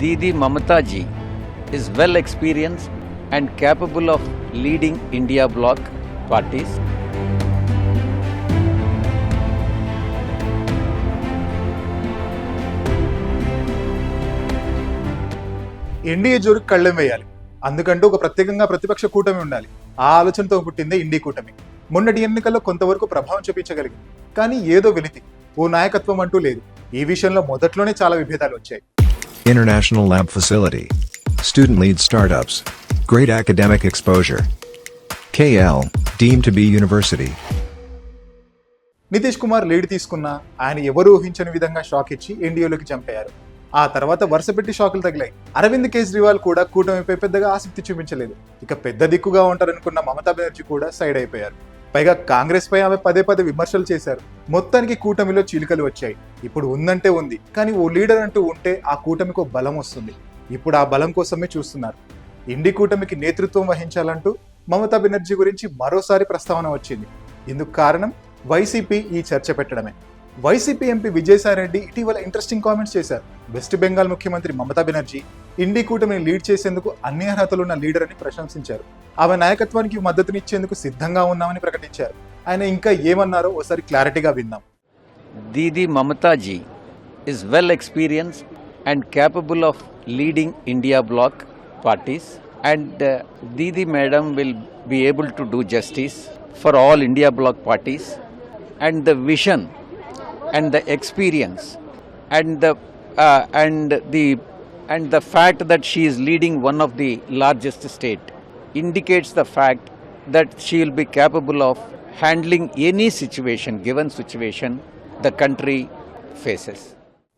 Didi Mamataji ji is well experienced and capable of leading India bloc parties. NDA జోరుకు కళ్ళెం వేయాలి. అందుకంటూ ఒక ప్రత్యేకంగా ప్రతిపక్ష కూటమి ఉండాలి. ఆ ఆలోచనతో పుట్టిందే ఇండి కూటమి. మొన్నటి ఎన్నికల్లో కొంతవరకు ప్రభావం చూపించగలిగింది. కానీ ఏదో వెలితి. ఓ నాయకత్వం అంటూ లేదు. ఈ విషయంలో మొదట్లోనే చాలా విభేదాలు వచ్చాయి. International Lab Facility. Student lead startups. Great academic exposure. KL, deemed to be university. Nitish Kumar lead తీసుకున్న ఆయన ఎవరు ఊహించని విధంగా షాక్ ఇచ్చి ఎన్డీఏలోకి చంపారు ఆ తర్వాత వరుస పెట్టి షాకులు తగిలాయి అరవింద్ కేజ్రీవాల్ కూడా కూటమిపై పెద్దగా ఆసక్తి చూపించలేదు ఇక పెద్ద దిక్కుగా ఉంటారనుకున్న మమతా బెనర్జీ కూడా సైడ్ అయిపోయారు పైగా కాంగ్రెస్ పై ఆమె పదే పదే విమర్శలు చేశారు. మొత్తానికి కూటమిలో చీలికలు వచ్చాయి. ఇప్పుడు ఉందంటే ఉంది కానీ ఓ లీడర్ అంటూ ఉంటే ఆ కూటమికి ఓ బలం వస్తుంది. ఇప్పుడు ఆ బలం కోసమే చూస్తున్నారు. ఇండి కూటమికి నేతృత్వం వహించాలంటూ మమతా బెనర్జీ గురించి మరోసారి ప్రస్తావన వచ్చింది. ఇందుకు కారణం వైసీపీ ఈ చర్చ పెట్టడమే. వైసీపీ ఎంపీ విజయసాయిరెడ్డి ఇటీవల ఇంట్రెస్టింగ్ కామెంట్స్ చేశారు. వెస్ట్ బెంగాల్ ముఖ్యమంత్రి మమతా బెనర్జీ ఇండి కూటమిని లీడ్ చేసేందుకు అన్ని అర్హతలు ఉన్న లీడర్ అని ప్రశంసించారు. ఆమె నాయకత్వానికి మద్దతునిచ్చేందుకు సిద్ధంగా ఉన్నామని ప్రకటించారు. ఆయన ఇంకా ఏమన్నారో ఓసారి క్లారిటీగా విందాం. Didi Mamataji is well experience and capable of leading India bloc parties and Didi madam will be able to do justice for all India bloc parties and the vision and the experience and the and the and the fact that she leading one of the largest state indicates the fact that she will be capable of handling any situation given situation the country faces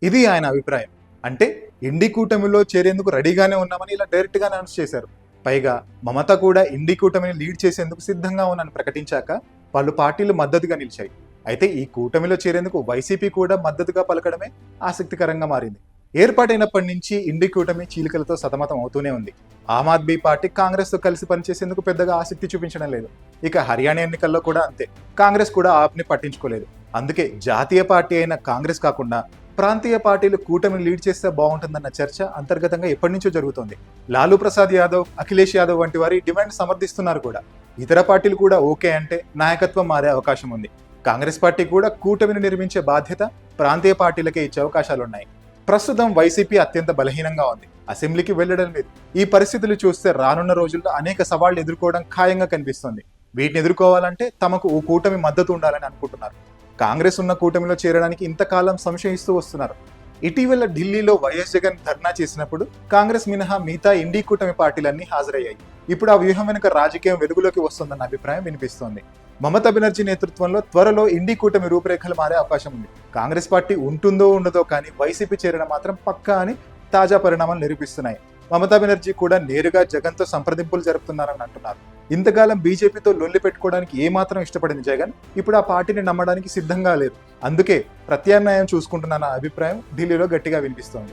ఇది ఆయన అభిప్రాయం. అంటే ఇండి కూటమిలో చేరేందుకు రెడీగానే ఉన్నామని ఇలా డైరెక్ట్గా announce చేశారు. పైగా మమత కూడా ఇండి కూటమిని లీడ్ చేసేందుకు సిద్ధంగా ఉన్నాను ప్రకటించాక పలు పార్టీలు మద్దతుగా నిలిచాయి. అయితే ఈ కూటమిలో చేరేందుకు వైసీపీ కూడా మద్దతుగా పలకడమే ఆసక్తికరంగా మారింది. ఏర్పాటైనప్పటి నుంచి ఇండి కూటమి చీలికలతో సతమతం అవుతూనే ఉంది. ఆమ్ ఆద్మీ పార్టీ కాంగ్రెస్తో కలిసి పనిచేసేందుకు పెద్దగా ఆసక్తి చూపించడం లేదు. ఇక హర్యానా ఎన్నికల్లో కూడా అంతే. కాంగ్రెస్ కూడా ఆప్ని పట్టించుకోలేదు. అందుకే జాతీయ పార్టీ అయిన కాంగ్రెస్ కాకుండా ప్రాంతీయ పార్టీలు కూటమిని లీడ్ చేస్తే బాగుంటుందన్న చర్చ అంతర్గతంగా ఎప్పటి నుంచో జరుగుతోంది. లాలూ ప్రసాద్ యాదవ్ అఖిలేష్ యాదవ్ వంటి వారి డిమాండ్ సమర్థిస్తున్నారు కూడా. ఇతర పార్టీలు కూడా ఓకే అంటే నాయకత్వం మారే అవకాశం ఉంది. కాంగ్రెస్ పార్టీ కూడా కూటమిని నిర్మించే బాధ్యత ప్రాంతీయ పార్టీలకే ఇచ్చే అవకాశాలున్నాయి. ప్రస్తుతం వైసీపీ అత్యంత బలహీనంగా ఉంది. అసెంబ్లీకి వెళ్ళడం లేదు. ఈ పరిస్థితులు చూస్తే రానున్న రోజుల్లో అనేక సవాళ్ళు ఎదుర్కోవడం ఖాయంగా కనిపిస్తుంది. వీటిని ఎదుర్కోవాలంటే తమకు ఓ కూటమి మద్దతు ఉండాలని అనుకుంటున్నారు. కాంగ్రెస్ ఉన్న కూటమిలో చేరడానికి ఇంతకాలం సంశయిస్తూ వస్తున్నారు. ఇటీవల ఢిల్లీలో వైఎస్ జగన్ ధర్నా చేసినప్పుడు కాంగ్రెస్ మినహా మిగతా ఇండీ కూటమి పార్టీలన్నీ హాజరయ్యాయి. ఇప్పుడు ఆ వ్యూహం వెనుక రాజకీయం వెలుగులోకి వస్తుందన్న అభిప్రాయం వినిపిస్తోంది. మమతా బెనర్జీ నేతృత్వంలో త్వరలో ఇండి కూటమి రూపురేఖలు మారే అవకాశం ఉంది. కాంగ్రెస్ పార్టీ ఉంటుందో ఉండదో కానీ వైసీపీ చేరిన మాత్రం పక్కా అని తాజా పరిణామాలు నిరూపిస్తున్నాయి. మమతా బెనర్జీ కూడా నేరుగా జగన్తో సంప్రదింపులు జరుపుతున్నారని అంటున్నారు. ఇంతకాలం బీజేపీతో లొల్లి పెట్టుకోవడానికి ఏమాత్రం ఇష్టపడింది జగన్? ఇప్పుడు ఆ పార్టీని నమ్మడానికి సిద్ధంగా లేరు అందుకే ప్రత్యామ్నాయం చూసుకుంటున్న అభిప్రాయం ఢిల్లీలో గట్టిగా వినిపిస్తోంది.